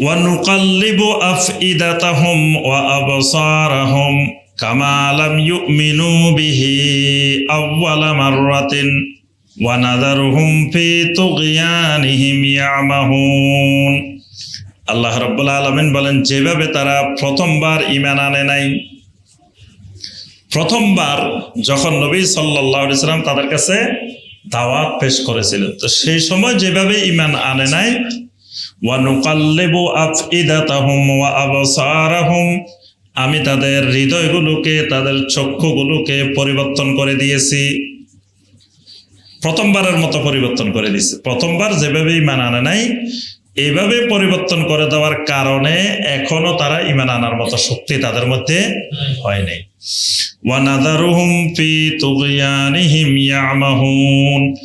ونقلب أفئدتهم وأبصارهم كما لم يؤمنوا به أول مرة ونذرهم في طغيانهم يعمهون আল্লাহ রব্বুল আলমিন বলেন যেভাবে তারা প্রথমবার ইমান আনে নাই প্রথমবার যখন নবী সাল্লাহ সাল্লাম তাদের কাছে দাওয়াত পেশ করেছিলেন তো সেই সময় যেভাবে ইমান আনে নাই আমি তাদের হৃদয়গুলোকে, তাদের চক্ষুগুলোকে পরিবর্তন করে দিয়েছি। প্রথমবারের মতো পরিবর্তন করে দিয়েছি। প্রথমবার যেভাবে ইমান আনে নাই, এইভাবে পরিবর্তন করে দেওয়ার কারণে এখনও তারা ইমান আনার মতো শক্তি তাদের মধ্যে হয় নাই। ওয়ানাদারুহুম ফি তুগয়ানিহিম ইয়ামাহুন।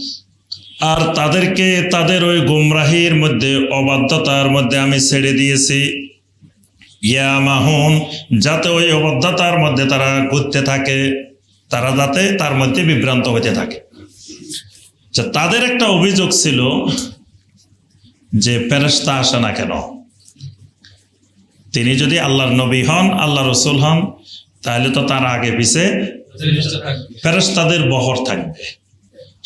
আর তাদেরকে তাদের ওই গুমরাহির মধ্যে অবাধ্যতার মধ্যে আমি ছেড়ে দিয়েছি। ইয়ামাহুন যাতে ওই অবাধ্যতার মধ্যে তারা ঘুরতে থাকে তারা যাতে তার মধ্যে বিভ্রান্ত হতে থাকে। আচ্ছা, তাদের একটা অভিযোগ ছিল যে ফেরেশতা আসে না কেন? তিনি যদি আল্লাহর নবী হন আল্লাহ রসুল হন তাহলে তো তার আগে পিছে ফেরেশতাদের বহর থাকবে।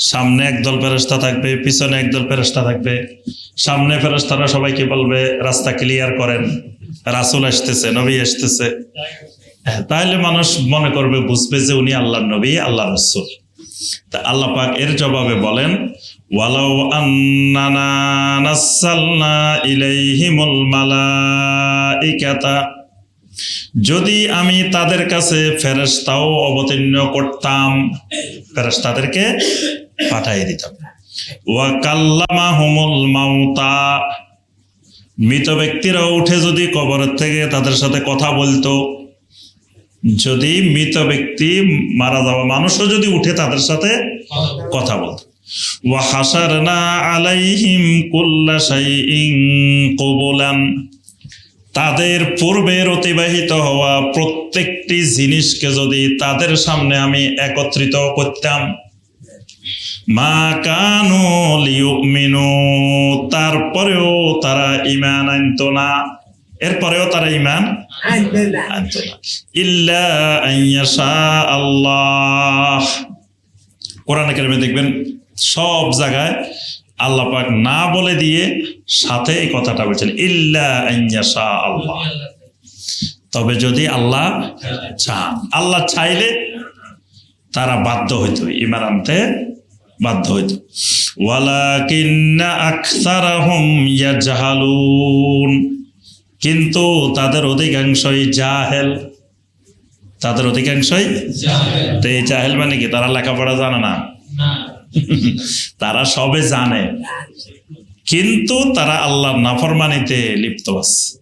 সামনে একদল ফেরেশতা থাকবে পিছনে একদল ফেরেশতা থাকবে। সামনে ফেরেশতারা সবাইকে বলবে রাস্তা ক্লিয়ার করেন। রাসুল আসতেছে নবী আসতেছে। হ্যাঁ, তাহলে মানুষ মনে করবে বুঝবে যে উনি আল্লাহ নবী আল্লাহ রসুল। তা আল্লাহ পাক এর জবাবে বলেন যদি আমি তাদের কাছে ফেরেশতাও অবতীর্ণ করতাম ফেরেশতাদেরকে পাঠিয়ে দিতাম। ওয়া কাল্লামাহুমুল মাউতা। মৃত ব্যক্তিরা উঠে যদি কবরের থেকে তাদের সাথে কথা বলতো, যদি মৃত ব্যক্তি মারা যাওয়া মানুষও যদি উঠে তাদের সাথে কথা বলতো। ওয়াহাসারনা আলাইহিম কুল্লা শাইইন কবুলান। তাদের পূর্বের অতিবাহিত হওয়া প্রত্যেকটি জিনিসকে যদি তাদের সামনে আমি একত্রিত করতাম মা কানু লিউমিনু, তারপরেও তারা ইমান আনতো না। এরপরেও তারা ইমান আনতো না। ইল্লা আইয়াশা আল্লাহ। কোরআনে কারিমে দেখবেন সব জায়গায় আল্লাহ পাক না বলে দিয়ে সাথে এই কথাটা বলছেন, ইল্লা আইয়াশা আল্লাহ। তবে যদি আল্লাহ চান, আল্লাহ চাইলে তারা বাধ্য হইতো ইমান আনতে বাধ্য হইতো। কিন্তু তাদের অধিকাংশই জাহেল। তাদের অধিকাংশই তো এই জাহেল মানে কি? তারা লেখাপড়া জানে না। তারা সবে জানে। কিন্তু তারা আল্লাহর নাফরমানিতে লিপ্ত আছে।